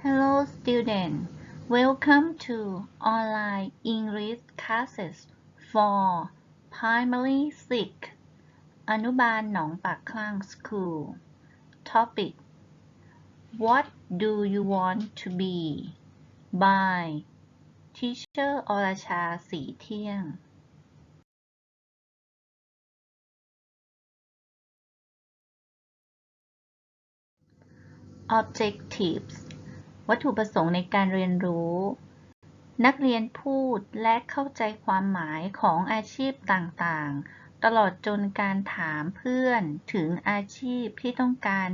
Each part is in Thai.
Hello student, welcome to online English classes for primary six อนุบาลหนองปากคลั่ง School Topic What do you want to be by Teacher อรชาสีเที่ยง Objectives วัตถุประสงค์ในการเรียนรู้ นักเรียนพูดและเข้าใจความหมายของอาชีพต่างๆ ตลอดจนการถามเพื่อนถึงอาชีพที่ต้องการ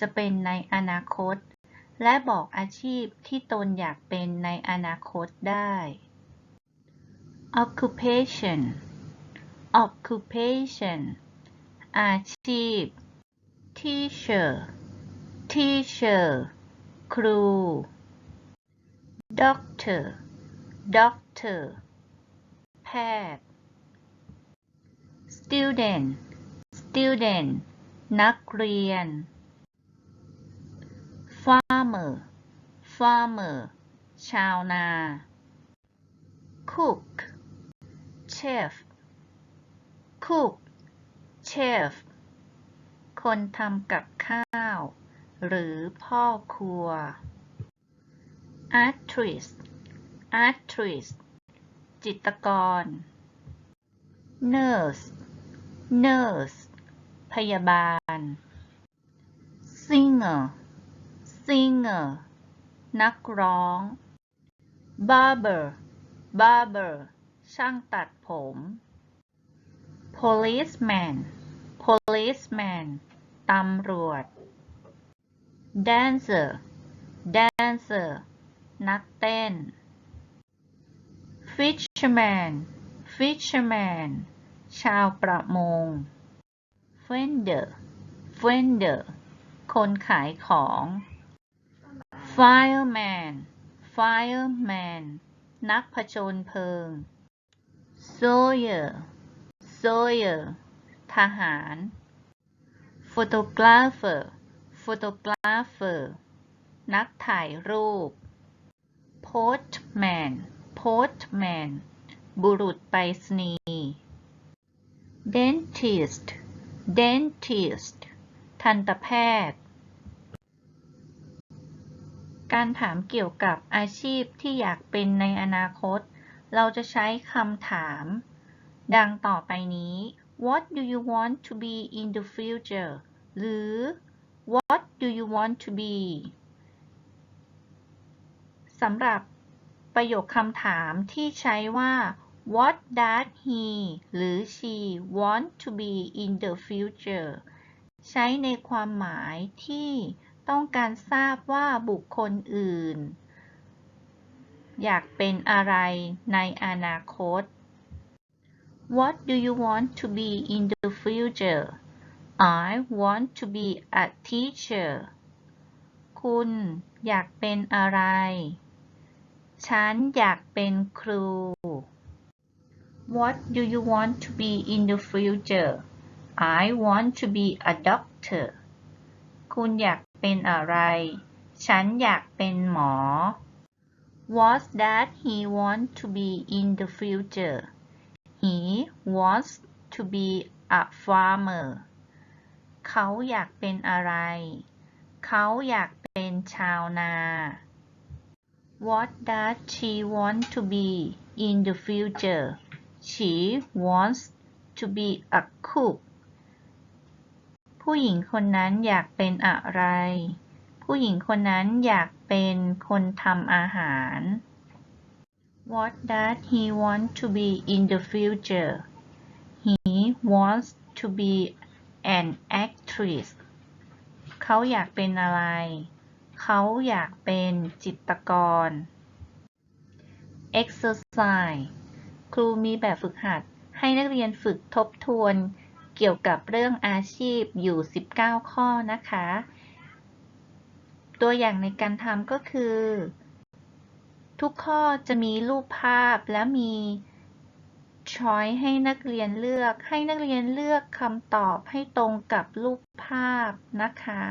จะเป็นในอนาคต และบอกอาชีพที่ตนอยากเป็นในอนาคตได้ occupation occupation อาชีพ teacher teacher ครู doctor doctor แพทย์ student student นักเรียน farmer farmer ชาวนา cook chef cook chef คนทำกับข้าว หรือพ่อครัว artist artist จิตรกร nurse nurse พยาบาล singer singer นักร้อง barber barber ช่างตัดผม policeman policeman ตำรวจ dancer dancer นักเต้น fisherman fisherman ชาวประมง vendor vendor คนขายของ fireman fireman นักผจญเพลิง soldier soldier ทหาร photographer photographer นักถ่ายรูป postman postman บุรุษไปรษณีย์ dentist dentist ทันตแพทย์ การถามเกี่ยวกับอาชีพที่อยากเป็นในอนาคต เราจะใช้คำถาม ดังต่อไปนี้ What do you want to be in the future หรือ What do you want to be สำหรับประโยคคำถามที่ใช้ว่า What does he หรือ she want to be in the future ใช้ในความหมายที่ต้องการทราบว่าบุคคลอื่น อยากเป็นอะไรในอนาคต What do you want to be in the future I want to be a teacher คุณอยากเป็นอะไร ฉันอยากเป็นครู What do you want to be in the future I want to be a doctor คุณอยากเป็นอะไร ฉันอยากเป็นหมอ What does he want to be in the future He wants to be a farmer เขาอยากเป็นอะไร เขาอยากเป็นชาวนา What does she want to be in the future She wants to be a cook ผู้หญิงคนนั้นอยากเป็นอะไร ผู้หญิงคนนั้นอยากเป็นคนทำอาหาร What does he want to be in the future He wants to be an actress เขาอยากเป็นอะไร เขาอยากเป็นจิตรกร Exercise ครูมีแบบฝึกหัดให้นักเรียนฝึกทบทวนเกี่ยวกับเรื่องอาชีพอยู่ 19 ข้อนะคะ ตัวอย่างในการทำก็คือ ทุกข้อจะมีรูปภาพและมี ช้อยให้นักเรียนเลือก ให้นักเรียนเลือกคำตอบให้ตรงกับรูปภาพนะคะ